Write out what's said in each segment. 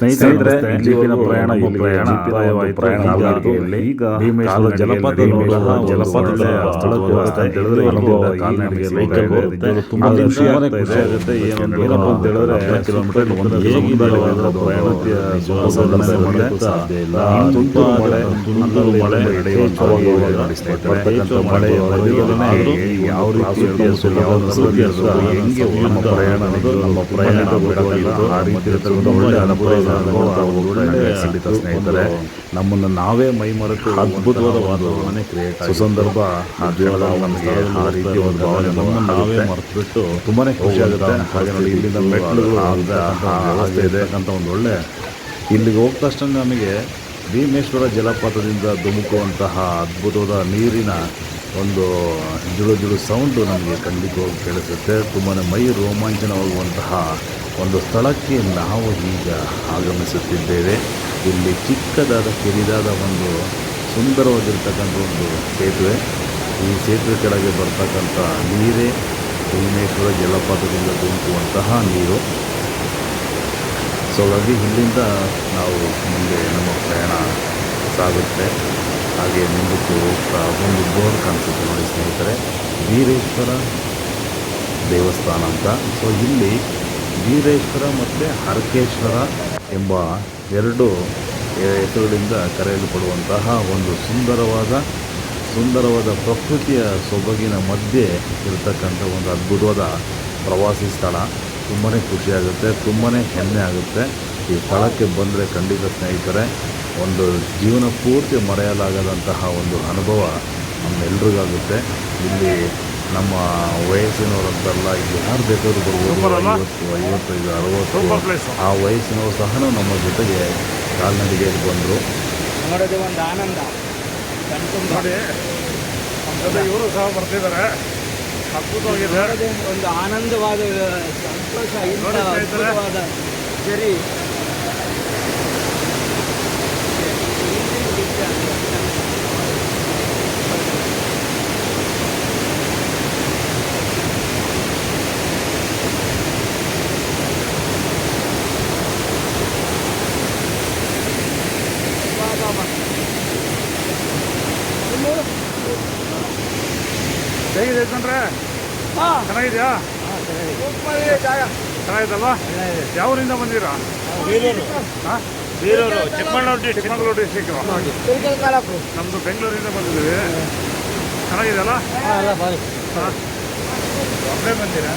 ಸ್ನೇಹಿತರೆ ಇಲ್ಲಿನ ಪ್ರಯಾಣ ಪ್ರಯಾಣ ಪ್ರಯಾಣ ಆಗಿದೆ ಈಗ ಭೀಮೇಶ್ವರ ಜಲಪಾತ ಜಲಪಾತದ ಸ್ಥಳಕ್ಕೆ ಹೇಳಿದ್ರೆ ಕಾಲ್ನಡಿಗೆ ತುಂಬಾ ಖುಷಿ ಆಗುತ್ತೆ ಏನೊಂದು ಏನಪ್ಪ ಅಂತ ಹೇಳಿದ್ರೆ ಕಿಲೋಮೀಟರ್ ಒಂದು ಹೇಗಿದ್ದಾರವಾದ ಪ್ರಯಾಣಕ್ಕೆ ಸಾಧನೆ ಮಾಡಕ್ಕೆ ಸಾಧ್ಯ ಇಲ್ಲ. ತುಂತುರು ಮಳೆ ತುಂತುರು ಯಾವ ರೀತಿಯ ಸುಲಭ ಹೆಂಗೆ ನಮ್ಮ ಪ್ರಯಾಣ ನಮ್ಮ ಪ್ರಯಾಣ ಆ ರೀತಿ ಇರ್ತಕ್ಕಂಥ ಒಳ್ಳೆ ಅನುಭವ ಖಂಡಿತ ಸ್ನೇಹಿತರೆ ನಮ್ಮನ್ನು ನಾವೇ ಮೈ ಮರೆತು ಅದ್ಭುತವಾದ ವಾತಾವರಣ ಕ್ರಿಯೇಟ್ ಸುಸಂದರ್ಭ ಅದ್ಭುತ ನಮಗೆ ಆ ರೀತಿ ಒಂದು ಭಾವನೆ ನಮ್ಮನ್ನು ನಾವೇ ಮರೆತುಬಿಟ್ಟು ತುಂಬಾ ಖುಷಿ ಆಗುತ್ತೆ ಹಾಗೆ ನೋಡಿ ಇಲ್ಲಿಂದ ಮೆಟ್ಲುಗಳು ವ್ಯವಸ್ಥೆ ಇದೆ. ಅಂತ ಒಂದು ಒಳ್ಳೆ ಇಲ್ಲಿಗೆ ಹೋದ ತಕ್ಷಣ ನಮಗೆ ಭೀಮೇಶ್ವರ ಜಲಪಾತದಿಂದ ಧುಮುಕುವಂತಹ ಅದ್ಭುತವಾದ ನೀರಿನ ಒಂದು ಜುಳು ಜುಳು ಸೌಂಡು ನಮಗೆ ಖಂಡಿತವಾಗಿ ಕೇಳಿಸುತ್ತೆ. ತುಂಬಾ ಮೈ ರೋಮಾಂಚನವಾಗುವಂತಹ ಒಂದು ಸ್ಥಳಕ್ಕೆ ನಾವು ಈಗ ಆಗಮಿಸುತ್ತಿದ್ದೇವೆ. ಇಲ್ಲಿ ಚಿಕ್ಕದಾದ, ಕಿರಿದಾದ ಒಂದು ಸುಂದರವಾಗಿರ್ತಕ್ಕಂಥ ಒಂದು ಸೇತುವೆ. ಈ ಸೇತುವೆ ಕೆಳಗೆ ಬರ್ತಕ್ಕಂಥ ನೀರೇ ಭುವನೇಶ್ವರ ಜಲಪಾತದಿಂದ ಧುಮುಕುವಂತಹ ನೀರು. ಸೊ ಹಾಗಾಗಿ ಇಲ್ಲಿಂದ ನಾವು ಮುಂದೆ ನಮ್ಮ ಪ್ರಯಾಣ ಸಾಗುತ್ತೆ. ಹಾಗೆ ಮುಂದಕ್ಕೆ ಹೋಗ್ತಾ ಒಂದು ಬೋರ್ಡ್ ಕಾಣಿಸುತ್ತೆ ನೋಡಿ ಸ್ನೇಹಿತರೆ. ವೀರೇಶ್ವರ ದೇವಸ್ಥಾನ ಅಂತ. ಸೊ ಇಲ್ಲಿ ವೀರೇಶ್ವರ ಮತ್ತು ಹರಕೇಶ್ವರ ಎಂಬ ಎರಡು ಹೆಸರುಗಳಿಂದ ಕರೆಯಲ್ಪಡುವಂತಹ ಒಂದು ಸುಂದರವಾದ ಸುಂದರವಾದ ಪ್ರಕೃತಿಯ ಸೊಬಗಿನ ಮಧ್ಯೆ ಇರತಕ್ಕಂಥ ಒಂದು ಅದ್ಭುತವಾದ ಪ್ರವಾಸಿ ಸ್ಥಳ. ತುಂಬಾ ಖುಷಿಯಾಗುತ್ತೆ ತುಂಬಾ ಹೆಮ್ಮೆ ಆಗುತ್ತೆ. ಈ ಸ್ಥಳಕ್ಕೆ ಬಂದರೆ ಖಂಡಿತ ಸ್ನೇಹಿತರೆ, ಒಂದು ಜೀವನ ಪೂರ್ತಿ ಮರೆಯಲಾಗದಂತಹ ಒಂದು ಅನುಭವ ನಮ್ಮೆಲ್ರಿಗಾಗುತ್ತೆ. ಇಲ್ಲಿ ನಮ್ಮ ವಯಸ್ಸಿನವರಂತಲ್ಲ ಅಂತಲ್ಲ ಯಾರು ಬೇಕಾದ್ರೂ ಬರ್ಬೋದು. ಐವತ್ತು ಐವತ್ತೈದು ಅರವತ್ತು. ಆ ವಯಸ್ಸಿನವರು ಸಹ ನಮ್ಮ ಜೊತೆಗೆ ಕಾಲ್ನಡಿಗೆಯಲ್ಲಿ ಬಂದರು. ನೋಡೋದು ಒಂದು ಆನಂದ. ನೋಡಿ ನಮ್ಮ ಜೊತೆ ಇವರು ಸಹ ಬರ್ತಿದ್ದಾರೆ. ಅದ್ಭುತವಾಗಿದೆ. ಒಂದು ಆನಂದವಾದ ಸಂತೋಷ ಸರಿ ಹೇಗಿದೆ ಯಜಮಾನ್ರೆ ಹಾಂ ಚೆನ್ನಾಗಿದೆಯಾ? ಚೆನ್ನಾಗಿದಲ್ವಾ ಯಾವ ಊರಿಂದ ಬಂದಿರಾ? ಹಾಂ? ಬೀರೂರು ಚಿಕ್ಕಮಗಳೂರು ಡಿಸ್ಟ್ರಿಕ್ಟ್. ಚಿಕ್ಕಮಗಳೂರು ಡಿಸ್ಟಿಕ್ ನಮ್ದು ಕಾಲಪ್ಪು ನಮ್ಮದು ಬೆಂಗಳೂರಿಂದ ಬಂದಿದ್ದೀವಿ. ಚೆನ್ನಾಗಿದೆಯಲ್ಲ? ಹಾಂ ಒಬ್ಬರೇ ಬಂದಿರಾ?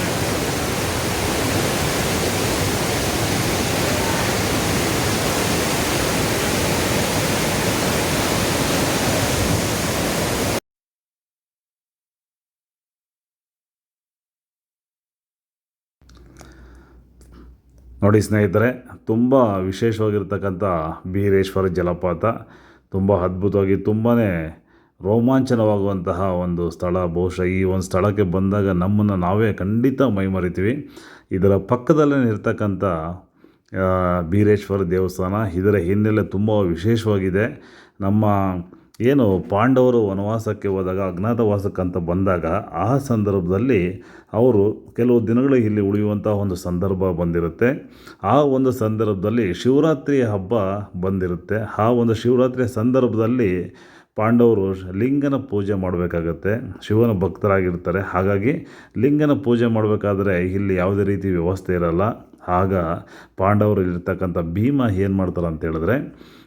ನೋಡಿ ಸ್ನೇಹಿತರೆ, ತುಂಬ ವಿಶೇಷವಾಗಿರ್ತಕ್ಕಂಥ ಬೀರೇಶ್ವರ ಜಲಪಾತ. ತುಂಬ ಅದ್ಭುತವಾಗಿ ತುಂಬಾ ರೋಮಾಂಚನವಾಗುವಂತಹ ಒಂದು ಸ್ಥಳ. ಬಹುಶಃ ಈ ಒಂದು ಸ್ಥಳಕ್ಕೆ ಬಂದಾಗ ನಮ್ಮನ್ನು ನಾವೇ ಖಂಡಿತ ಮೈಮರಿತೀವಿ. ಇದರ ಪಕ್ಕದಲ್ಲೇ ಇರ್ತಕ್ಕಂಥ ಬೀರೇಶ್ವರ ದೇವಸ್ಥಾನ. ಇದರ ಹಿನ್ನೆಲೆ ತುಂಬ ವಿಶೇಷವಾಗಿದೆ. ನಮ್ಮ ಏನು ಪಾಂಡವರು ವನವಾಸಕ್ಕೆ ಹೋದಾಗ ಅಂತ ಬಂದಾಗ, ಆ ಸಂದರ್ಭದಲ್ಲಿ ಅವರು ಕೆಲವು ದಿನಗಳು ಇಲ್ಲಿ ಉಳಿಯುವಂಥ ಒಂದು ಸಂದರ್ಭ ಬಂದಿರುತ್ತೆ. ಆ ಒಂದು ಸಂದರ್ಭದಲ್ಲಿ ಶಿವರಾತ್ರಿ ಹಬ್ಬ ಬಂದಿರುತ್ತೆ. ಆ ಒಂದು ಶಿವರಾತ್ರಿಯ ಸಂದರ್ಭದಲ್ಲಿ ಪಾಂಡವರು ಲಿಂಗನ ಪೂಜೆ ಮಾಡಬೇಕಾಗತ್ತೆ. ಶಿವನ ಭಕ್ತರಾಗಿರ್ತಾರೆ. ಹಾಗಾಗಿ ಲಿಂಗನ ಪೂಜೆ ಮಾಡಬೇಕಾದ್ರೆ ಇಲ್ಲಿ ಯಾವುದೇ ರೀತಿ ವ್ಯವಸ್ಥೆ ಇರಲ್ಲ. ಆಗ ಪಾಂಡವರು ಇರ್ತಕ್ಕಂಥ ಭೀಮ ಏನು ಮಾಡ್ತಾರೆ ಅಂತ ಹೇಳಿದ್ರೆ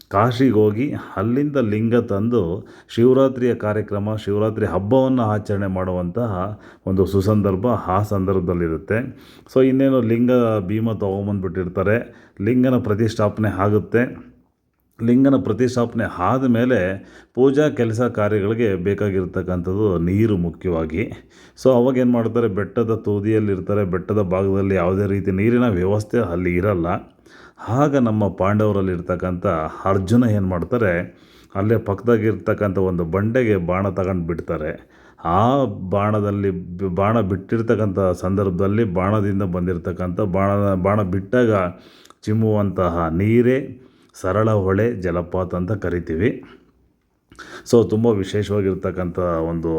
ಕಾಶಿಗೆ ಹೋಗಿ ಅಲ್ಲಿಂದ ಲಿಂಗ ತಂದು ಶಿವರಾತ್ರಿಯ ಕಾರ್ಯಕ್ರಮ, ಶಿವರಾತ್ರಿ ಹಬ್ಬವನ್ನು ಆಚರಣೆ ಮಾಡುವಂತಹ ಒಂದು ಸುಸಂದರ್ಭ ಆ ಸಂದರ್ಭದಲ್ಲಿರುತ್ತೆ. ಸೊ ಇನ್ನೇನು ಲಿಂಗ ಭೀಮ ತೊಗೊಂಬಂದ್ಬಿಟ್ಟಿರ್ತಾರೆ. ಲಿಂಗನ ಪ್ರತಿಷ್ಠಾಪನೆ ಆಗುತ್ತೆ. ಲಿಂಗನ ಪ್ರತಿಷ್ಠಾಪನೆ ಆದ ಮೇಲೆ ಪೂಜಾ ಕೆಲಸ ಕಾರ್ಯಗಳಿಗೆ ಬೇಕಾಗಿರ್ತಕ್ಕಂಥದ್ದು ನೀರು ಮುಖ್ಯವಾಗಿ. ಸೊ ಅವಾಗ ಏನು ಮಾಡ್ತಾರೆ, ಬೆಟ್ಟದ ತುದಿಯಲ್ಲಿರ್ತಾರೆ, ಬೆಟ್ಟದ ಭಾಗದಲ್ಲಿ ಯಾವುದೇ ರೀತಿ ನೀರಿನ ವ್ಯವಸ್ಥೆ ಅಲ್ಲಿ ಇರಲ್ಲ. ಆಗ ನಮ್ಮ ಪಾಂಡವರಲ್ಲಿರ್ತಕ್ಕಂಥ ಅರ್ಜುನ ಏನು ಮಾಡ್ತಾರೆ, ಅಲ್ಲೇ ಪಕ್ಕದಾಗಿರ್ತಕ್ಕಂಥ ಒಂದು ಬಂಡೆಗೆ ಬಾಣ ತಗೊಂಡು ಬಿಡ್ತಾರೆ. ಆ ಬಾಣದಲ್ಲಿ ಬಾಣ ಬಿಟ್ಟಿರ್ತಕ್ಕಂಥ ಸಂದರ್ಭದಲ್ಲಿ ಬಾಣದಿಂದ ಬಂದಿರತಕ್ಕಂಥ ಬಾಣ ಬಾಣ ಬಿಟ್ಟಾಗ ಚಿಮ್ಮುವಂತಹ ನೀರೇ ಸರಳ ಹೊಳೆ ಜಲಪಾತ ಅಂತ ಕರಿತೀವಿ. ಸೊ ತುಂಬ ವಿಶೇಷವಾಗಿರ್ತಕ್ಕಂಥ ಒಂದು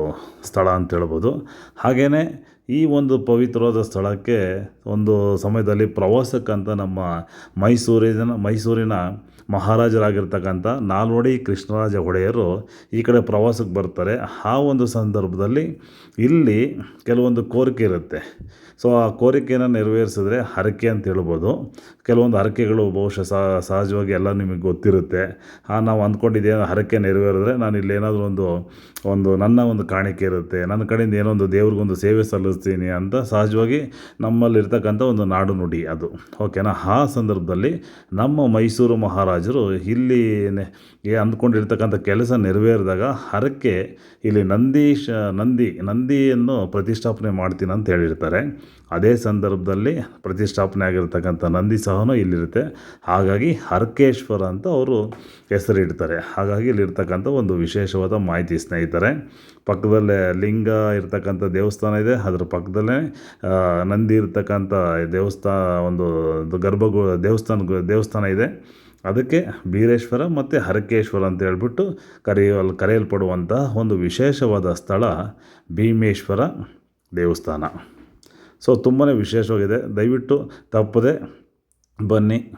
ಸ್ಥಳ ಅಂತ ಹೇಳ್ಬೋದು. ಹಾಗೆಯೇ ಈ ಒಂದು ಪವಿತ್ರವಾದ ಸ್ಥಳಕ್ಕೆ ಒಂದು ಸಮಯದಲ್ಲಿ ಪ್ರವಾಸಕ್ಕಂತ ನಮ್ಮ ಮೈಸೂರಿನ ಮೈಸೂರಿನ ಮಹಾರಾಜರಾಗಿರ್ತಕ್ಕಂಥ ನಾಲ್ವಡಿ ಕೃಷ್ಣರಾಜ ಒಡೆಯರು ಈ ಕಡೆ ಪ್ರವಾಸಕ್ಕೆ ಬರ್ತಾರೆ. ಆ ಒಂದು ಸಂದರ್ಭದಲ್ಲಿ ಇಲ್ಲಿ ಕೆಲವೊಂದು ಕೋರಿಕೆ ಇರುತ್ತೆ. ಸೊ ಆ ಕೋರಿಕೆಯನ್ನು ನೆರವೇರಿಸಿದ್ರೆ ಹರಕೆ ಅಂತ ಹೇಳ್ಬೋದು. ಕೆಲವೊಂದು ಹರಕೆಗಳು ಬಹುಶಃ ಸಹ- ಸಹಜವಾಗಿ ಎಲ್ಲ ನಿಮಗೆ ಗೊತ್ತಿರುತ್ತೆ. ನಾವು ಅಂದ್ಕೊಂಡಿದ್ದೆ ಹರಕೆ ನೆರವೇರಿದ್ರೆ ನಾನು ಇಲ್ಲಿ ಏನಾದರೂ ಒಂದು ಒಂದು ನನ್ನ ಒಂದು ಕಾಣಿಕೆ ಇರುತ್ತೆ. ನನ್ನ ಕಡೆಯಿಂದ ಏನೋ ಒಂದು ದೇವ್ರಿಗೊಂದು ಸೇವೆ ಸಲ್ಲಿಸ್ತೀನಿ ಅಂತ ಸಹಜವಾಗಿ ನಮ್ಮಲ್ಲಿರ್ತಕ್ಕಂಥ ಒಂದು ನಾಡು ನುಡಿ ಅದು. ಓಕೆನಾ? ಆ ಸಂದರ್ಭದಲ್ಲಿ ನಮ್ಮ ಮೈಸೂರು ಮಹಾರಾಜರು ಇಲ್ಲಿ ಅಂದ್ಕೊಂಡಿರ್ತಕ್ಕಂಥ ಕೆಲಸ ನೆರವೇರಿದಾಗ ಹರಕೆ ಇಲ್ಲಿ ನಂದೀಶ ನಂದಿ, ನಂದಿಯನ್ನು ಪ್ರತಿಷ್ಠಾಪನೆ ಮಾಡ್ತೀನಿ ಅಂತ ಹೇಳಿರ್ತಾರೆ. ಅದೇ ಸಂದರ್ಭದಲ್ಲಿ ಪ್ರತಿಷ್ಠಾಪನೆ ಆಗಿರ್ತಕ್ಕಂಥ ನಂದಿ ಸಹನೂ ಇಲ್ಲಿರುತ್ತೆ. ಹಾಗಾಗಿ ಹರ್ಕೇಶ್ವರ ಅಂತ ಅವರು ಹೆಸರಿಡ್ತಾರೆ ಹಾಗಾಗಿ ಇಲ್ಲಿರ್ತಕ್ಕಂಥ ಒಂದು ವಿಶೇಷವಾದ ಮಾಹಿತಿ ಸ್ನೇಹಿತರೆ. ಪಕ್ಕದಲ್ಲೇ ಲಿಂಗ ಇರ್ತಕ್ಕಂಥ ದೇವಸ್ಥಾನ ಇದೆ. ಅದರ ಪಕ್ಕದಲ್ಲೇ ನಂದಿ ಇರ್ತಕ್ಕಂಥ ದೇವಸ್ಥಾನ ಒಂದು ಗರ್ಭಗು ದೇವಸ್ಥಾನ ದೇವಸ್ಥಾನ ಇದೆ. ಅದಕ್ಕೆ ಬೀರೇಶ್ವರ ಮತ್ತು ಹರಕೇಶ್ವರ ಅಂತ ಹೇಳ್ಬಿಟ್ಟು ಕರೆಯಲ್, ಕರೆಯಲ್ಪಡುವಂತಹ ಒಂದು ವಿಶೇಷವಾದ ಸ್ಥಳ ಭೀಮೇಶ್ವರ ದೇವಸ್ಥಾನ. ಸೊ ತುಂಬಾ ವಿಶೇಷವಾಗಿದೆ. ದಯವಿಟ್ಟು ತಪ್ಪದೆ ಬನ್ನಿ.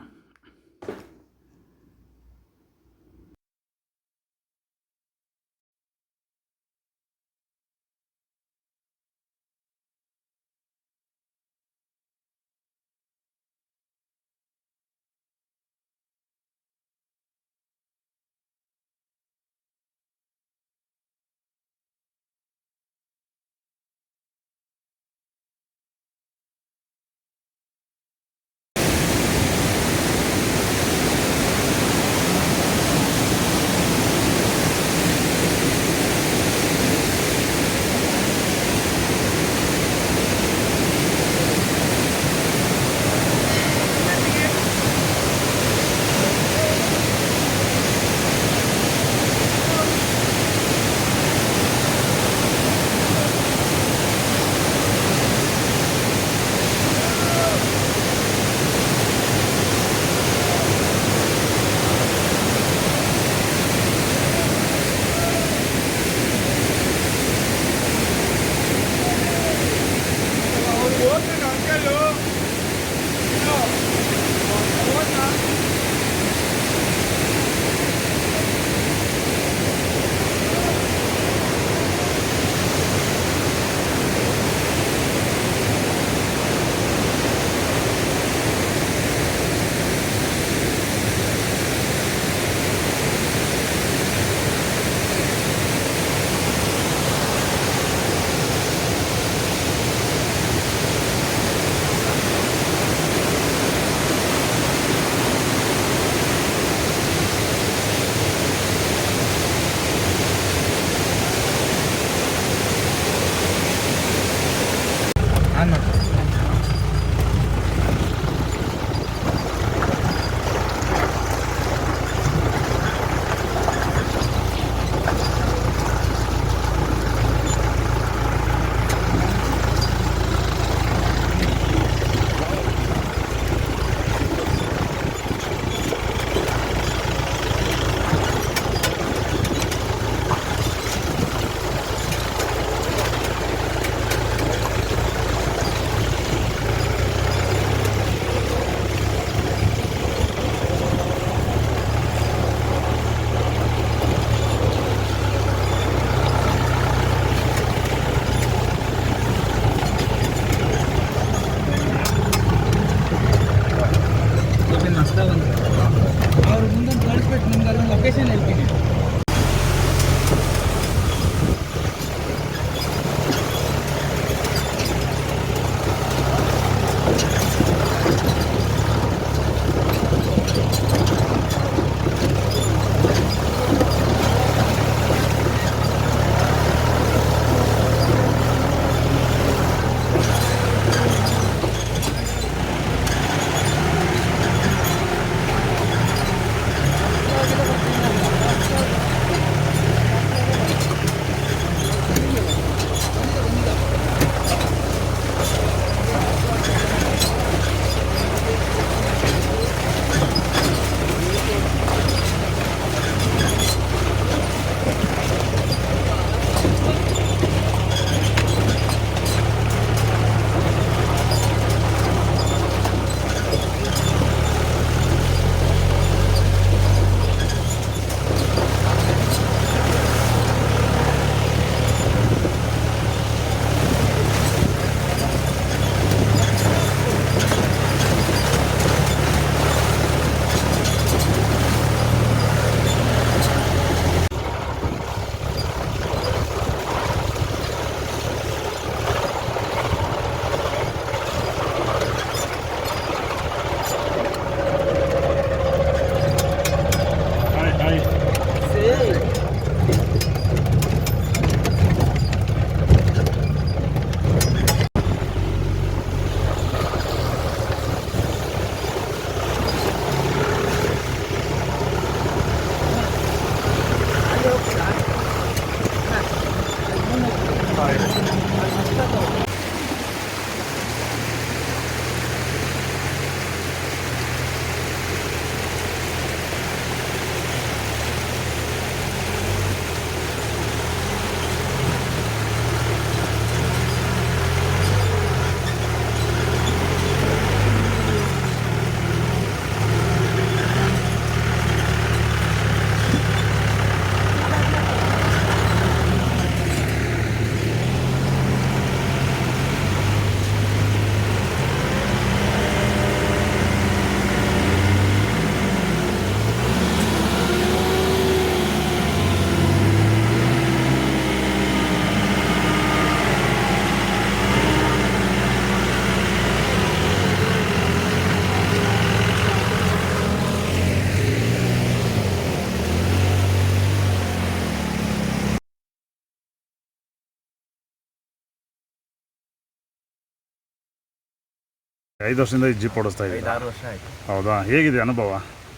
ಐದು ವರ್ಷದಿಂದ ಈ ಜೀಪ್ ಓಡಿಸ್ತಾ ಇದ್ದೀರಾ? ಐದಾರು ವರ್ಷ ಆಯ್ತು. ಹೌದಾ? ಹೇಗಿದೆ ಅನುಭವ?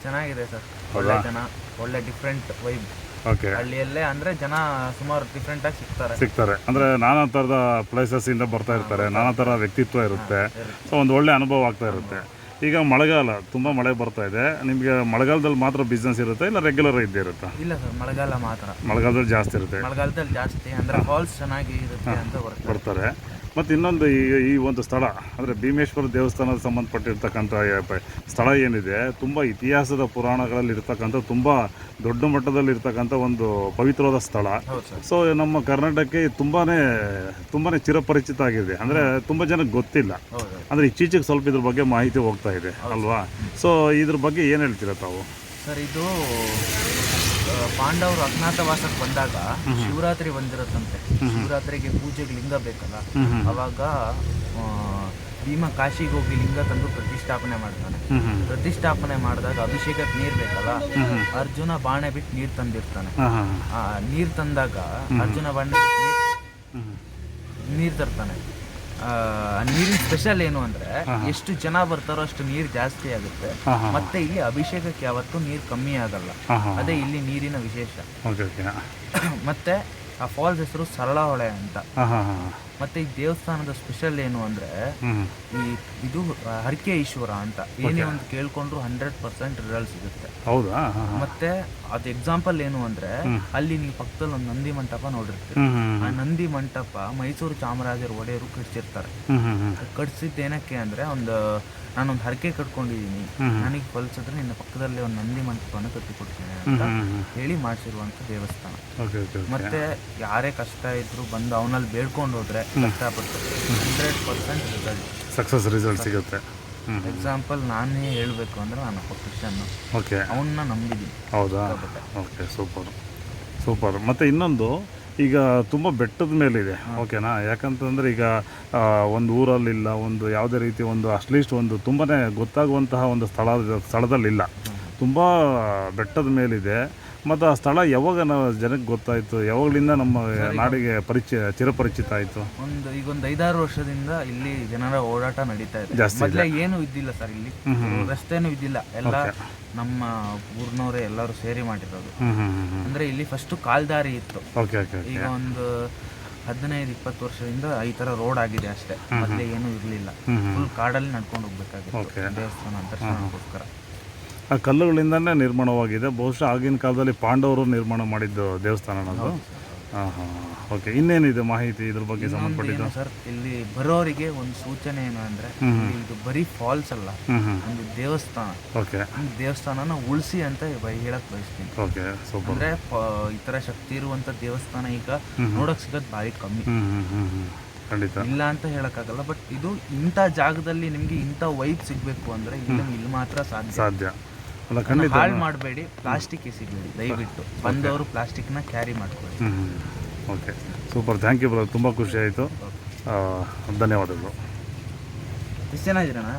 ಚೆನ್ನಾಗಿದೆ ಸರ್. ಒಳ್ಳೆ ಜನ ಒಳ್ಳೆ ಡಿಫ್ರೆಂಟ್ ವೈಬ್ ಓಕೆ. ಹಳ್ಳಿಯಲ್ಲೇ ಅಂದ್ರೆ ಜನ ಸುಮಾರು ಡಿಫ್ರೆಂಟ್ ಆಗಿ ಸಿಗ್ತಾರೆ. ಸಿಗ್ತಾರೆ. ಅಂದರೆ ನಾನಾ ಥರದ ಪ್ಲೇಸಸ್ಸಿಂದ ಬರ್ತಾ ಇರ್ತಾರೆ ನಾನಾ ಥರ ವ್ಯಕ್ತಿತ್ವ ಇರುತ್ತೆ. ಸೊ ಒಂದು ಒಳ್ಳೆ ಅನುಭವ ಆಗ್ತಾ ಇರುತ್ತೆ. ಈಗ ಮಳೆಗಾಲ ತುಂಬ ಮಳೆ ಬರ್ತಾ ಇದೆ. ನಿಮಗೆ ಮಳೆಗಾಲದಲ್ಲಿ ಮಾತ್ರ ಬಿಸ್ನೆಸ್ ಇರುತ್ತೆ ಇಲ್ಲ ರೆಗ್ಯುಲರ್ ಇದ್ದೇ ಇರುತ್ತಾ? ಇಲ್ಲ ಸರ್ ಮಳೆಗಾಲ ಮಾತ್ರ. ಮಳೆಗಾಲದಲ್ಲಿ ಜಾಸ್ತಿ ಇರುತ್ತೆ. ಮಳೆಗಾಲದಲ್ಲಿ ಜಾಸ್ತಿ ಅಂದ್ರೆ ಹಾಲ್ಸ್ ಚೆನ್ನಾಗಿ ಇರುತ್ತೆ ಅಂತ ಬರ್ತಾರೆ. ಮತ್ತು ಇನ್ನೊಂದು ಈ ಈ ಒಂದು ಸ್ಥಳ ಅಂದರೆ ಭೀಮೇಶ್ವರ ದೇವಸ್ಥಾನದ ಸಂಬಂಧಪಟ್ಟಿರ್ತಕ್ಕಂಥ ಸ್ಥಳ ಏನಿದೆ ತುಂಬ ಇತಿಹಾಸದ ಪುರಾಣಗಳಲ್ಲಿ ಇರ್ತಕ್ಕಂಥ ತುಂಬ ದೊಡ್ಡ ಮಟ್ಟದಲ್ಲಿ ಇರ್ತಕ್ಕಂಥ ಒಂದು ಪವಿತ್ರವಾದ ಸ್ಥಳ. ಸೊ ನಮ್ಮ ಕರ್ನಾಟಕಕ್ಕೆ ತುಂಬಾ ತುಂಬಾ ಚಿರಪರಿಚಿತ ಆಗಿದೆ. ಅಂದರೆ ತುಂಬ ಜನಕ್ಕೆ ಗೊತ್ತಿಲ್ಲ. ಅಂದರೆ ಇತ್ತೀಚೆಗೆ ಸ್ವಲ್ಪ ಇದ್ರ ಬಗ್ಗೆ ಮಾಹಿತಿ ಹೋಗ್ತಾ ಇದೆ ಅಲ್ವಾ? ಸೊ ಇದ್ರ ಬಗ್ಗೆ ಏನು ಹೇಳ್ತೀರಾ ತಾವು? ಸರ್ ಇದು ಪಾಂಡವರು ಅಜ್ಞಾತವಾಸಕ್ಕೆ ಬಂದಾಗ ಶಿವರಾತ್ರಿ ಬಂದಿರುತ್ತಂತೆ. ಶಿವರಾತ್ರಿಗೆ ಪೂಜೆಗೆ ಲಿಂಗ ಬೇಕಲ್ಲ? ಅವಾಗ ಭೀಮ ಕಾಶಿಗೆ ಹೋಗಿ ಲಿಂಗ ತಂದು ಪ್ರತಿಷ್ಠಾಪನೆ ಮಾಡ್ತಾನೆ. ಪ್ರತಿಷ್ಠಾಪನೆ ಮಾಡಿದಾಗ ಅಭಿಷೇಕಕ್ಕೆ ನೀರ್ ಬೇಕಲ್ಲ? ಅರ್ಜುನ ಬಾಣೆ ಬಿಟ್ಟು ನೀರ್ ತಂದಿರ್ತಾನೆ. ನೀರು ತಂದಾಗ ಅರ್ಜುನ ಬಾಣೆ ನೀರ್ ತರ್ತಾನೆ. ನೀರಿನ ಸ್ಪೆಷಲ್ ಏನು ಅಂದ್ರೆ ಎಷ್ಟು ಜನ ಬರ್ತಾರೋ ಅಷ್ಟು ನೀರು ಜಾಸ್ತಿ ಆಗುತ್ತೆ. ಮತ್ತೆ ಇಲ್ಲಿ ಅಭಿಷೇಕಕ್ಕೆ ಯಾವತ್ತೂ ನೀರು ಕಮ್ಮಿ ಆಗಲ್ಲ. ಅದೇ ಇಲ್ಲಿ ನೀರಿನ ವಿಶೇಷ. ಮತ್ತೆ ಆ ಫಾಲ್ಸ್ ಹೆಸರು ಸರಳ ಹೊಳೆ ಅಂತ. ಮತ್ತೆ ಈ ದೇವಸ್ಥಾನದ ಸ್ಪೆಷಲ್ ಏನು ಅಂದ್ರೆ ಈ ಇದು ಹರಕೆ ಈಶ್ವರ ಅಂತ. ಏನೇ ಒಂದು ಕೇಳ್ಕೊಂಡ್ರು ಹಂಡ್ರೆಡ್ ಪರ್ಸೆಂಟ್ ರಿಸಲ್ಟ್ ಸಿಗುತ್ತೆ. ಹೌದಾ? ಮತ್ತೆ ಅದು ಎಕ್ಸಾಂಪಲ್ ಏನು ಅಂದ್ರೆ ಅಲ್ಲಿ ನೀವು ಪಕ್ಕದಲ್ಲಿ ಒಂದು ನಂದಿ ಮಂಟಪ ನೋಡಿರ್ತೀರಿ. ಆ ನಂದಿ ಮಂಟಪ ಮೈಸೂರು ಚಾಮರಾಜರು ಒಡೆಯರು ಕಟ್ಸಿರ್ತಾರೆ. ಕಟ್ಸಿದ್ದು ಏನಕ್ಕೆ ಅಂದ್ರೆ ಒಂದು ನಾನೊಂದು ಹರಕೆ ಕಟ್ಕೊಂಡಿದ್ದೀನಿ ನನಗೆ ಫಲಿಸಿದ್ರೆ ನಿನ್ನ ಪಕ್ಕದಲ್ಲಿ ಒಂದು ನಂದಿ ಮಂಟಪನ ಕಟ್ಟಿಕೊಡ್ತೀನಿ ಅಂತ ಹೇಳಿ ಮಾಡಿಸಿರುವಂತ ದೇವಸ್ಥಾನ. ಮತ್ತೆ ಯಾರೇ ಕಷ್ಟ ಇದ್ರು ಬಂದು ಅವನಲ್ಲಿ ಬೇಡ್ಕೊಂಡು ಹೋದ್ರೆ hundred percent result success result ಸಿಗುತ್ತೆ. ಎಕ್ಸಾಂಪಲ್ ನಾನೇ ಹೇಳಬೇಕು ಅಂದ್ರೆ ನಾನು ಕ್ರಿಶ್ಚಿಯನ್ ಓಕೆ ಅವನ್ನ ನಂಬಿದ್ದೀನಿ ಹೌದಾ? ಓಕೆ ಸೂಪರ್ ಸೂಪರ್ ಮತ್ತು ಇನ್ನೊಂದು ಈಗ ತುಂಬ ಬೆಟ್ಟದ ಮೇಲಿದೆ ಓಕೆನಾ ಯಾಕಂತಂದರೆ ಈಗ ಒಂದು ಊರಲ್ಲಿಲ್ಲ ಒಂದು ಯಾವುದೇ ರೀತಿ ಒಂದು ಅಟ್ಲೀಸ್ಟ್ ಒಂದು ತುಂಬಾ ಗೊತ್ತಾಗುವಂತಹ ಒಂದು ಸ್ಥಳ ಸ್ಥಳದಲ್ಲಿಲ್ಲ. ತುಂಬ ಬೆಟ್ಟದ ಮೇಲಿದೆ. ಮತ್ತು ಆ ಸ್ಥಳ ಯಾವಾಗ ನಾವು ಜನಕ್ಕೆ ಗೊತ್ತಾಯಿತು? ಯಾವಾಗಲಿಂದ ನಮ್ಮ ನಾಡಿಗೆ ಪರಿಚಯ ಚಿರಪರಿಚಿತ ಆಯಿತು? ಒಂದು ಈಗ ಒಂದು ಐದಾರು ವರ್ಷದಿಂದ ಇಲ್ಲಿ ಜನರ ಓಡಾಟ ನಡೀತಾ ಇದೆ. ಜಾಸ್ತಿ ಮೊದಲೇ ಏನು ಇದ್ದಿಲ್ಲ ಸರ್ ಇಲ್ಲಿ. ರಸ್ತೆನು ಇದ್ದಿಲ್ಲ. ಎಲ್ಲ ನಮ್ಮ ಊರ್ನವರೇ ಎಲ್ಲರೂ ಸೇರಿ ಮಾಡಿರೋದು. ಅಂದ್ರೆ ಇಲ್ಲಿ ಫಸ್ಟ್ ಕಾಲ್ದಾರಿ ಇತ್ತು. Okay okay okay. ಈಗ ಒಂದು ಹದಿನೈದು ಇಪ್ಪತ್ತು ವರ್ಷದಿಂದ ಈ ತರ ರೋಡ್ ಆಗಿದೆ ಅಷ್ಟೇ. ಮೊದಲೇ ಏನೂ ಇರಲಿಲ್ಲ. ಫುಲ್ ಕಾಡಲ್ಲಿ ನಡ್ಕೊಂಡು ಹೋಗ್ಬೇಕಾಗಿತ್ತು. ದೇವಸ್ಥಾನ ದರ್ಶನಕ್ಕೋಸ್ಕರ. ಆ ಕಲ್ಲುಗಳಿಂದನೇ ನಿರ್ಮಾಣವಾಗಿದೆ. ಬಹುಶಃ ಆಗಿನ ಕಾಲದಲ್ಲಿ ಪಾಂಡವರು ನಿರ್ಮಾಣ ಮಾಡಿದ್ದು ದೇವಸ್ಥಾನ ಅದು ಹಾಂ ಹಾಂ ಓಕೆ. ಇನ್ನೇನಿದೆ ಮಾಹಿತಿ ಇದ್ರ ಬಗ್ಗೆ ಸಂಬಂಧಪಟ್ಟಿದ್ದು? ಸರ್ ಇಲ್ಲಿ ಬರೋರಿಗೆ ಒಂದು ಸೂಚನೆ ಏನು ಅಂದ್ರೆ ಇದು ಬರೀ ಫಾಲ್ಸ್ ಅಲ್ಲ ಒಂದು ದೇವಸ್ಥಾನ. ಓಕೆ. ದೇವಸ್ಥಾನನ ಉಳಿಸಿ ಅಂತ ಹೇಳಕ್ ಬಯಸ್ತೀನಿ. ಓಕೆ ಅಂದ್ರೆ ಈ ತರ ಶಕ್ತಿ ಇರುವಂತ ದೇವಸ್ಥಾನ ಈಗ ನೋಡಕ್ ಸಿಗೋದು ಭಾರಿ ಕಮ್ಮಿ. ಖಂಡಿತ. ಇಲ್ಲ ಅಂತ ಹೇಳಕ್ಕಾಗಲ್ಲ ಬಟ್ ಇದು ಇಂಥ ಜಾಗದಲ್ಲಿ ನಿಮ್ಗೆ ಇಂಥ ವೈಬ್ ಸಿಗ್ಬೇಕು ಅಂದ್ರೆ ಇಲ್ಲಿ ಇಲ್ಲಿ ಮಾತ್ರ ಸಾಧ್ಯ. ಸಾಧ್ಯ. ಅಲ್ಲ ಖಂಡಿತ. ಹಾಳು ಮಾಡಬೇಡಿ ಪ್ಲಾಸ್ಟಿಕ್ ಎಸಿಬೇಡಿ ದಯವಿಟ್ಟು. ಬಂದವರು ಪ್ಲಾಸ್ಟಿಕ್ನ ಕ್ಯಾರಿ ಮಾಡ್ಕೊಳ್ಳಿ. Okay super thank you brother ತುಂಬ ಖುಷಿ ಆಯಿತು. ಧನ್ಯವಾದಗಳು. ಎಷ್ಟು ಜನ ಇದ್ದೀರಣ್ಣ?